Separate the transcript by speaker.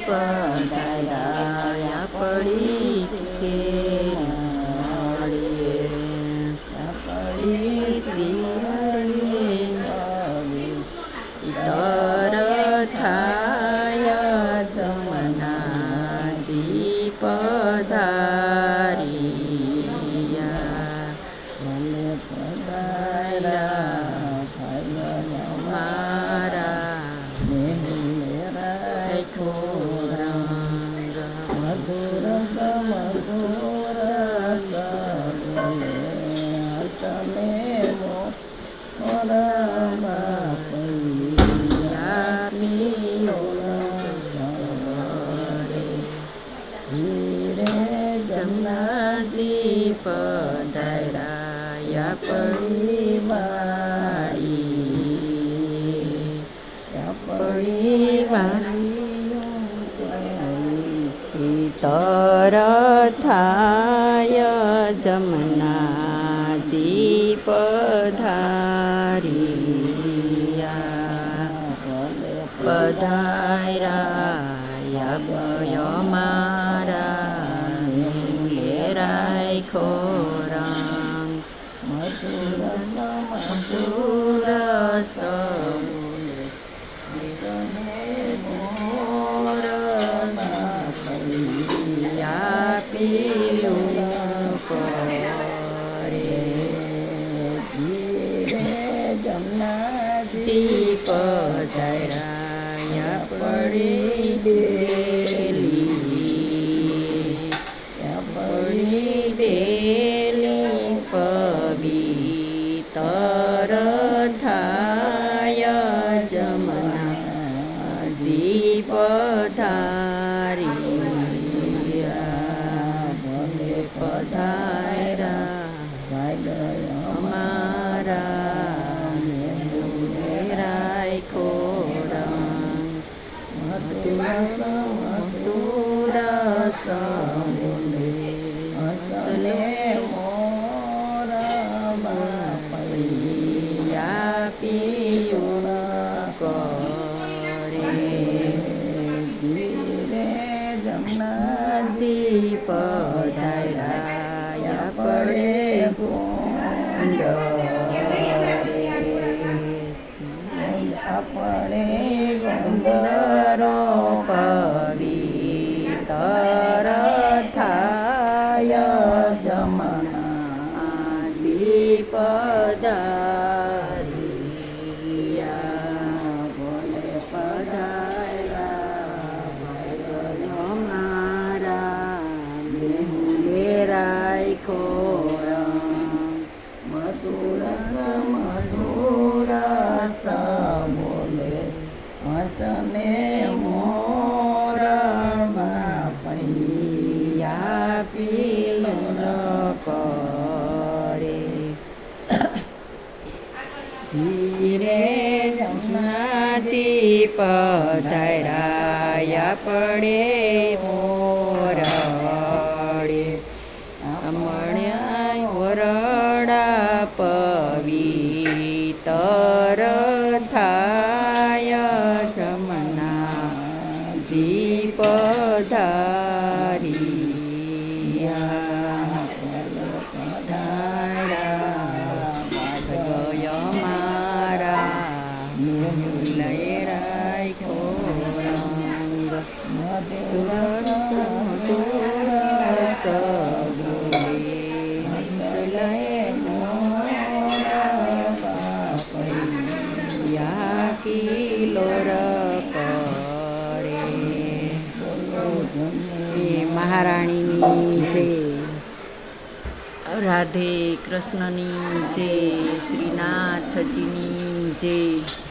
Speaker 1: પધાર્યા પડી છે પડી શિરડીએ ઇતર થાય જમનાજી પધારિયા
Speaker 2: ભલે ધીરે
Speaker 1: જમનાજી પધાર્યા પડી
Speaker 2: વાળી
Speaker 1: પડી વાળી તર થાય જમનાજી પધારિયા પધાર્યા ભય ખોરાંગ
Speaker 2: મધુર
Speaker 1: મધુર મોર પીલું કરે જી પધાર્યા પડી ડેલી જી પધાર્યા પડે ગોંડ
Speaker 2: આપણે
Speaker 1: ગંદરો પવિતર થાય જમના જી પધારિયા બોલે પધાર્યા મારા લેરાય ખોરા
Speaker 2: મધુર મધુર બોલે વચને
Speaker 1: પીલું કરે ધીરે જમનાજી પધરાયા પડે મોરડે. અમણ્યા વરડા પવિતર થાય જમના જી મહારાણીની જય રાધે કૃષ્ણની જય શ્રીનાથજીની જય.